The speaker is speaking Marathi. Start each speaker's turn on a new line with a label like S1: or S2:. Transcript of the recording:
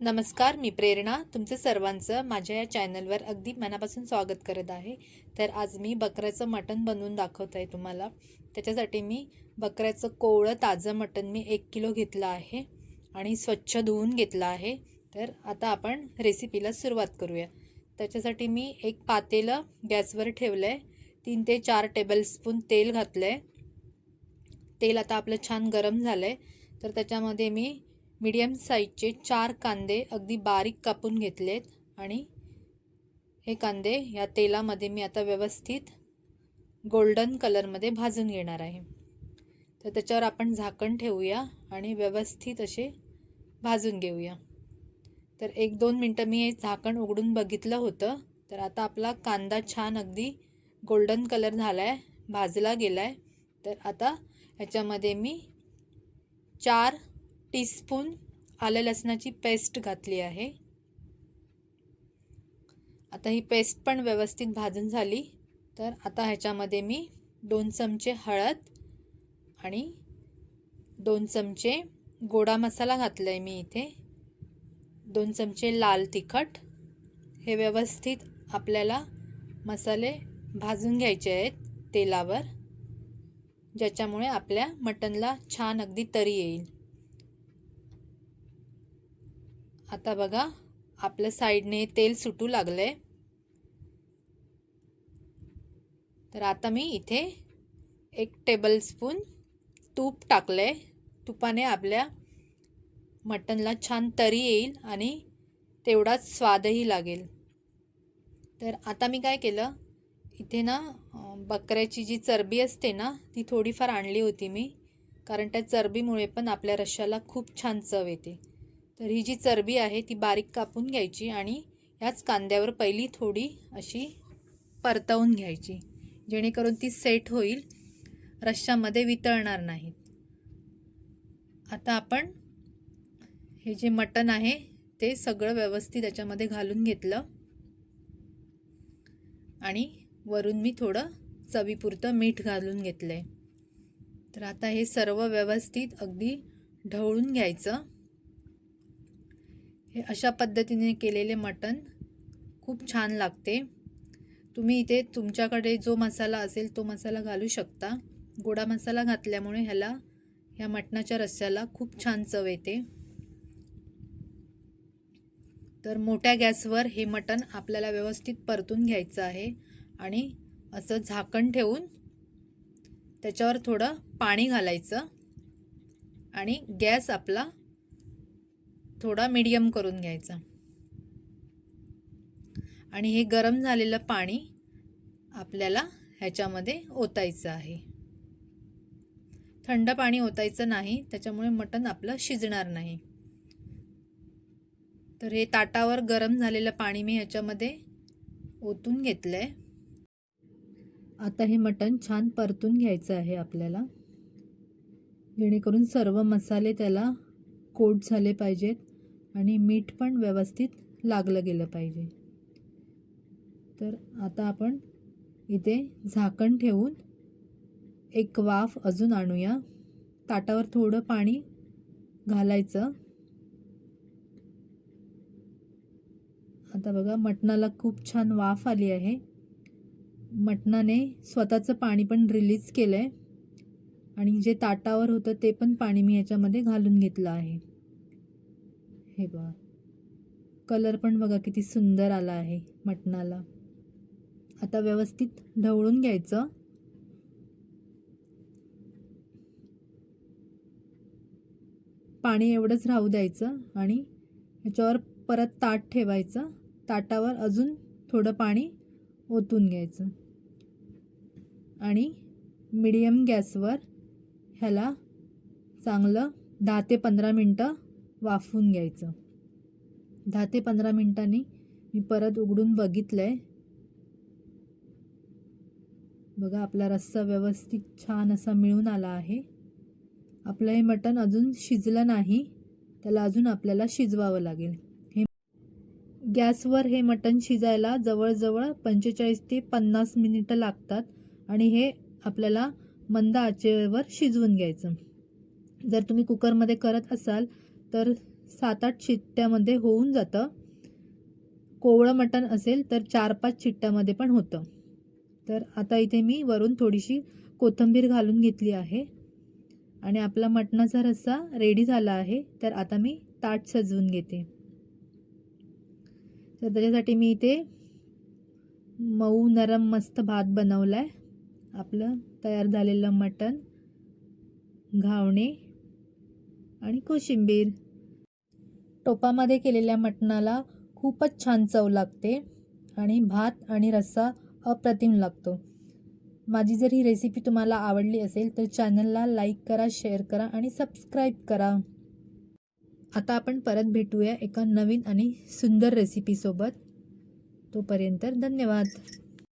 S1: नमस्कार मी प्रेरणा. तुमचं सर्वांचं माझ्या या चॅनलवर अगदी मनापासून स्वागत करत आहे. तर आज मी बकऱ्याचं मटण बनवून दाखवत आहे तुम्हाला. त्याच्यासाठी मी बकऱ्याचं कोवळं ताजं मटण मी एक किलो घेतलं आहे आणि स्वच्छ धुवून घेतलं आहे. तर आता आपण रेसिपीला सुरुवात करूया. त्याच्यासाठी मी एक पातेलं गॅसवर ठेवलं आहे तीन ते चार टेबलस्पून तेल घातलं आहे तेल आता आपलं छान गरम झालं आहे तर त्याच्यामध्ये मी मीडियम साईजचे चार कांदे अगदी बारीक कापून घेतलेत आणि हे कांदे या तेलामध्ये मी आता व्यवस्थित गोल्डन कलरमध्ये भाजून घेणार आहे. तर त्याच्यावर आपण झाकण ठेवूया आणि व्यवस्थित असे भाजून घेऊया. तर एक दोन मिनटं मी हे झाकण उघडून बघितलं होतं तर आता आपला कांदा छान अगदी गोल्डन कलर झाला आहे भाजला गेला आहे तर आता ह्याच्यामध्ये मी चार टीस्पून आलं लसणाची पेस्ट घातली आहे. आता ही पेस्ट पण व्यवस्थित भाजून झाली. तर आता ह्याच्यामध्ये मी दोन चमचे हळद आणि दोन चमचे गोडा मसाला घातला आहे मी इथे. दोन चमचे लाल तिखट. हे व्यवस्थित आपल्याला मसाले भाजून घ्यायचे आहेत तेलावर ज्याच्यामुळे आपल्या मटनला छान अगदी तरी येईल. आता बघा आपल्या साईडने तेल सुटू लागलं आहे तर आता मी इथे एक टेबलस्पून तूप टाकलं आहे तुपाने आपल्या मटनला छान तरी येईल आणि तेवढाच स्वादही लागेल. तर आता मी काय केलं इथे ना बकऱ्याची जी चरबी असते ना ती थोडीफार आणली होती मी कारण त्या चरबीमुळे पण आपल्या रश्शाला खूप छान चव येते. तर ही जी चरबी आहे ती बारीक कापून घ्यायची आणि ह्याच कांद्यावर पहिली थोडी अशी परतवून घ्यायची. जेणेकरून ती सेट होईल रश्श्यामध्ये वितळणार नाहीत. आता आपण हे जे मटण आहे ते सगळं व्यवस्थित याच्यामध्ये घालून घेतलं. आणि वरून मी थोडं चवीपुरतं मीठ घालून घेतलं आहे तर आता हे सर्व व्यवस्थित अगदी ढवळून घ्यायचं. हे अशा पद्धतीने केलेले मटण खूप छान लागते. तुम्ही इथे तुमच्याकडे जो मसाला असेल तो मसाला घालू शकता. गोडा मसाला घातल्यामुळे ह्याला ह्या मटणाच्या रस्स्याला खूप छान चव येते. तर मोठ्या गॅसवर हे मटण आपल्याला व्यवस्थित परतून घ्यायचं आहे आणि असं झाकण ठेवून त्याच्यावर थोडं पाणी घालायचं आणि गॅस आपला थोडा मीडियम करून घ्यायचा. आणि हे गरम झालेलं पाणी आपल्याला ह्याच्यामध्ये ओतायचं आहे. थंड पाणी ओतायचं नाही त्याच्यामुळे मटण आपलं शिजणार नाही. तर हे ताटावर गरम झालेलं पाणी मी ह्याच्यामध्ये ओतून घेतलं आहे आता हे मटण छान परतून घ्यायचं आहे आपल्याला. जेणेकरून सर्व मसाले त्याला कोट झाले पाहिजेत. आणि मीठ पण व्यवस्थित लागलं गेलं पाहिजे. तर आता आपण इथे झाकण ठेवून एक वाफ अजून आणूया. ताटावर थोडं पाणी घालायचं. आता बघा मटणाला खूप छान वाफ आली आहे. मटणाने स्वतःचं पाणी पण रिलीज केलं आहे आणि जे ताटावर होतं ते पण पाणी मी याच्यामध्ये घालून घेतलं आहे. हे बघा. कलर पण बघा किती सुंदर आला आहे मटणाला. आता व्यवस्थित ढवळून घ्यायचं. पाणी एवढंच राहू द्यायचं आणि ह्याच्यावर परत ताट ठेवायचं. ताटावर अजून थोडं पाणी ओतून घ्यायचं. आणि मिडियम गॅसवर ह्याला चांगलं दहा ते पंधरा मिनटं वाफवून घ्यायचं. दहा ते पंधरा मिनटांनी मी परत उघडून बघितलं आहे बघा आपला रस्सा व्यवस्थित छान असा मिळून आला आहे. आपलं हे मटण अजून शिजलं नाही त्याला अजून आपल्याला शिजवावं लागेल. हे गॅसवर हे मटण शिजायला जवळजवळ पंचेचाळीस ते पन्नास मिनिटं लागतात आणि हे आपल्याला मंद आचेवर शिजवून घ्यायचं. जर तुम्ही कुकरमध्ये करत असाल तर सात आठ शिट्ट्यामध्ये होऊन जातं. कोवळं मटण असेल तर चार पाच शिट्ट्यामध्ये पण होतं. तर आता इथे मी वरून थोडीशी कोथिंबीर घालून घेतली आहे. आणि आपला मटणाचा रस्सा रेडी झाला आहे. तर आता मी ताट सजवून घेते. तर त्याच्यासाठी मी इथे मऊ नरम मस्त भात बनवला आहे आपलं तयार झालेलं मटण घावणे आणि कोशिंबीर. टोपामध्ये केलेल्या मटणाला खूपच छान चव लागते आणि भात आणि रस्सा अप्रतिम लागतो. माझी जर ही रेसिपी तुम्हाला आवडली असेल तर चॅनलला लाईक करा शेअर करा आणि सबस्क्राईब करा. आता आपण परत भेटूया एका नवीन आणि सुंदर रेसिपीसोबत तोपर्यंत धन्यवाद.